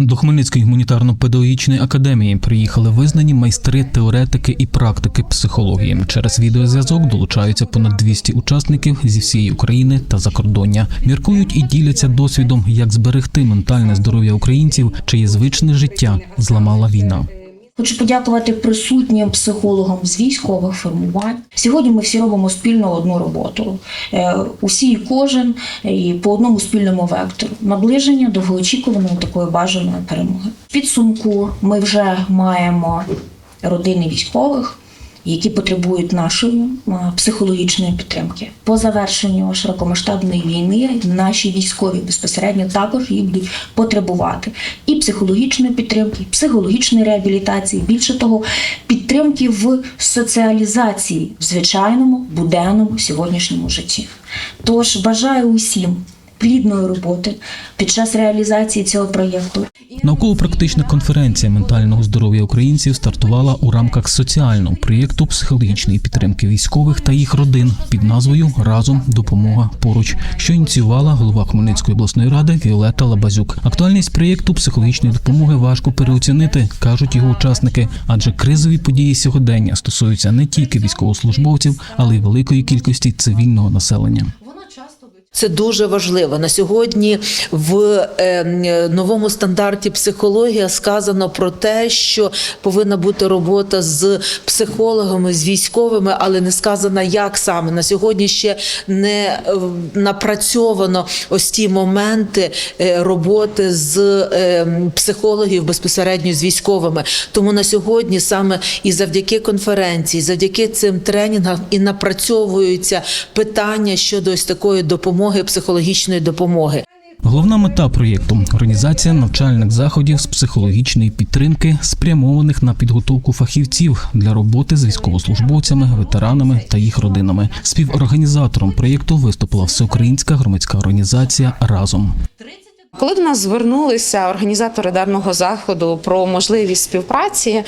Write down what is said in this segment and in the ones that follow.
До Хмельницької гуманітарно-педагогічної академії приїхали визнані майстри теоретики і практики психології. Через відеозв'язок долучаються понад 200 учасників зі всієї України та закордоння. Міркують і діляться досвідом, як зберегти ментальне здоров'я українців, чиє звичне життя зламала війна. Хочу подякувати присутнім психологам з військових формувань. Сьогодні ми всі робимо спільно одну роботу. Е, Усі і кожен е, і по одному спільному вектору наближення довгоочікуваної такої бажаної перемоги. В підсумку ми вже маємо родини військових. Які потребують нашої е, психологічної підтримки по завершенню широкомасштабної війни, наші військові безпосередньо також її будуть потребувати і психологічної підтримки, і психологічної реабілітації. Більше того, підтримки в соціалізації в звичайному буденному сьогоднішньому житті. Тож бажаю усім плідної роботи під час реалізації цього проєкту. Науково-практична конференція ментального здоров'я українців стартувала у рамках соціального проєкту психологічної підтримки військових та їх родин під назвою Разом допомога поруч, що ініціювала голова Хмельницької обласної ради Віолета Лабазюк. Актуальність проєкту психологічної допомоги важко переоцінити, кажуть його учасники, адже кризові події сьогодення стосуються не тільки військовослужбовців, але й великої кількості цивільного населення. Це дуже важливо на сьогодні. В е, новому стандарті психологія сказано про те, що повинна бути робота з психологами, з військовими, але не сказано, як саме на сьогодні ще не е, напрацьовано ось ті моменти е, роботи з психологів безпосередньо з військовими. Тому на сьогодні саме і завдяки конференції, завдяки цим тренінгам і напрацьовуються питання щодо ось такої допомоги, психологічної допомоги. Головна мета проєкту організація навчальних заходів з психологічної підтримки, спрямованих на підготовку фахівців для роботи з військовослужбовцями, ветеранами та їх родинами. Співорганізатором проєкту виступила всеукраїнська громадська організація Разом. Коли до нас звернулися організатори даного заходу про можливість співпраці,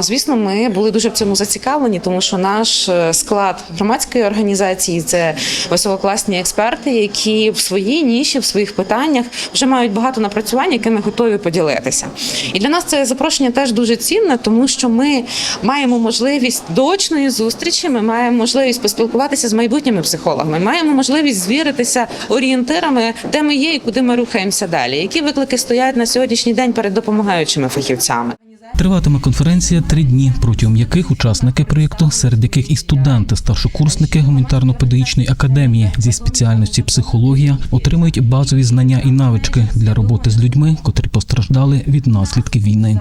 звісно, ми були дуже в цьому зацікавлені, тому що наш е, склад громадської організації це висококласні експерти, які в своїй ніші, в своїх питаннях вже мають багато напрацювань, якими готові поділитися. І для нас це запрошення теж дуже цінне, тому що ми маємо можливість доочної зустрічі, ми маємо можливість поспілкуватися з майбутніми психологами, маємо можливість звіритися орієнтирами, де ми є і куди ми рухаємося далі. Які виклики стоять на сьогоднішній день перед допомагаючими фахівцями? Триватиме конференція три дні, протягом яких учасники проєкту, серед яких і студенти, старшокурсники гуманітарно-педагогічної академії зі спеціальності психологія, отримують базові знання і навички для роботи з людьми, котрі постраждали від наслідків війни.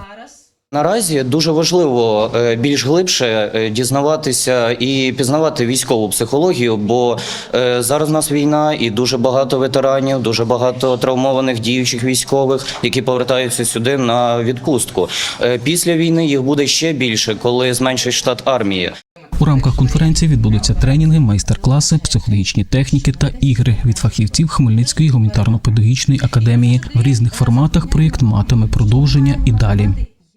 Наразі дуже важливо е, більш глибше е, дізнаватися і пізнавати військову психологію, бо е, зараз у нас війна і дуже багато ветеранів, дуже багато травмованих діючих військових, які повертаються сюди на відпустку. Після війни їх буде ще більше, коли зменшить штат армії. У рамках конференції відбудуться тренінги, майстер-класи, психологічні техніки та ігри від фахівців Хмельницької гуманітарно-педагогічної академії. В різних форматах проєкт матиме продовження і далі.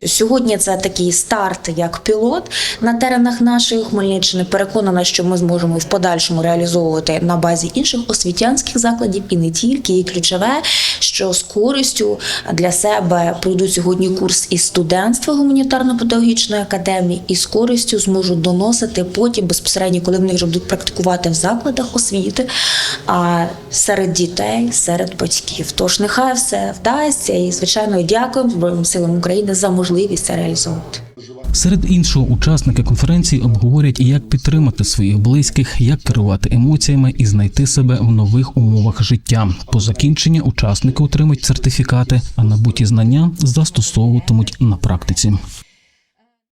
Сьогодні це такий старт як пілот на теренах нашої Хмельниччини. Переконана, що ми зможемо в подальшому реалізовувати на базі інших освітянських закладів і не тільки. І ключове, що з користю для себе пройдуть сьогодні курс із студентства гуманітарно-педагогічної академії, і з користю зможуть доносити потім безпосередньо, коли вони вже будуть практикувати в закладах освіти, а серед дітей, серед батьків. Тож нехай все вдасться, і звичайно дякуємо Збройним силам України за можливість це реалізовувати. Серед іншого, учасники конференції обговорять, як підтримати своїх близьких, як керувати емоціями і знайти себе в нових умовах життя. По закінченні учасники отримують сертифікати, а набуті знання застосовуватимуть на практиці.